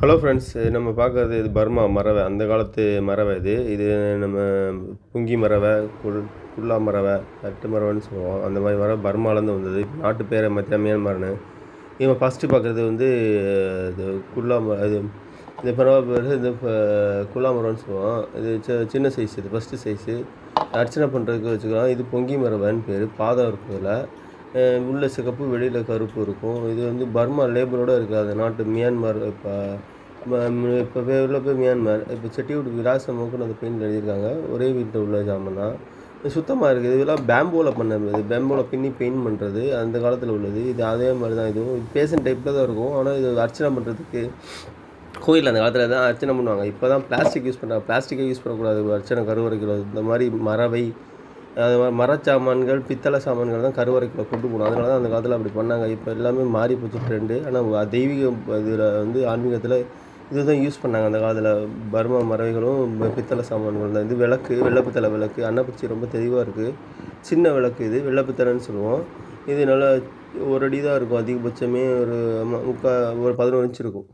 Hello friends நம்ம பார்க்குறது இது பர்மா மரவை அந்த காலத்து மரவை இது. இது நம்ம புங்கி மரவை குல் குல்லா மரவை தட்டு மரவைன்னு சொல்லுவோம். அந்த மாதிரி மரம் பர்மாலேருந்து வந்தது. நாட்டு பேரை மத்திய மியான்மர்னு இவன் ஃபஸ்ட்டு பார்க்குறது வந்து இது குல்லா இது இந்த பறவை பேர் இந்த ப- குல்லா மரம்னு சொல்லுவோம். இது சின்ன சைஸ் இது ஃபஸ்ட்டு சைஸு அர்ச்சனை பண்ணுறதுக்கு வச்சுக்கலாம். இது பொங்கி மரவைன்னு பேர். பாதம் இருக்கும் இதில் உள்ள சிகப்பு வெளியில் கருப்பு இருக்கும். இது வந்து பர்மா லேபரோடு இருக்காது. நாட்டு மியான்மர் இப்போ இப்போ உள்ள போய் மியான்மர். இப்போ செட்டிவுட் விலாசமுக்குன்னு அந்த பெயிண்ட் எழுதியிருக்காங்க. ஒரே வீட்டில் உள்ள ஜாமான் தான். இது சுத்தமாக இருக்குது. இதெல்லாம் பேம்போவில் பண்ணது பேம்போவில் பின்னி பெயிண்ட் பண்ணுறது அந்த காலத்தில் உள்ளது. இது அதே மாதிரி தான். இதுவும் பேசன் டைப்பில் தான் இருக்கும். ஆனால் இது அர்ச்சனை பண்ணுறதுக்கு கோயில் அந்த காலத்தில் தான் அர்ச்சனை பண்ணுவாங்க. இப்போ தான் பிளாஸ்டிக் யூஸ் பண்ணுறாங்க பிளாஸ்டிக்கே யூஸ் பண்ணக்கூடாது. அர்ச்சனை கருவறைக்கிறது இந்த மாதிரி மரவை அது மரச்சாமான்கள் பித்தளை சாமான்கள் தான் கருவறைக்குள்ள கொண்டு போகணும். அதனால தான் அந்த காலத்தில் அப்படி பண்ணாங்க. இப்போ எல்லாமே மாறி போச்சு ட்ரெண்டு ஆனால் தெய்வீக இதில் வந்து ஆன்மீகத்தில் இதுதான் யூஸ் பண்ணாங்க அந்த காலத்தில். பர்மா மறவைகளும் பித்தளை சாமான்கள் தான். இது விளக்கு வெள்ளப்பித்தளை விளக்கு அன்னப்பூச்சி ரொம்ப தெளிவாக இருக்குது சின்ன விளக்கு இது வெள்ளப்பித்தளைன்னு சொல்லுவோம். இது நல்லா ஒரு அடி தான் இருக்கும். அதிகபட்சமே ஒரு முக்கா ஒரு பதினோரு இன்ச் இருக்கும்.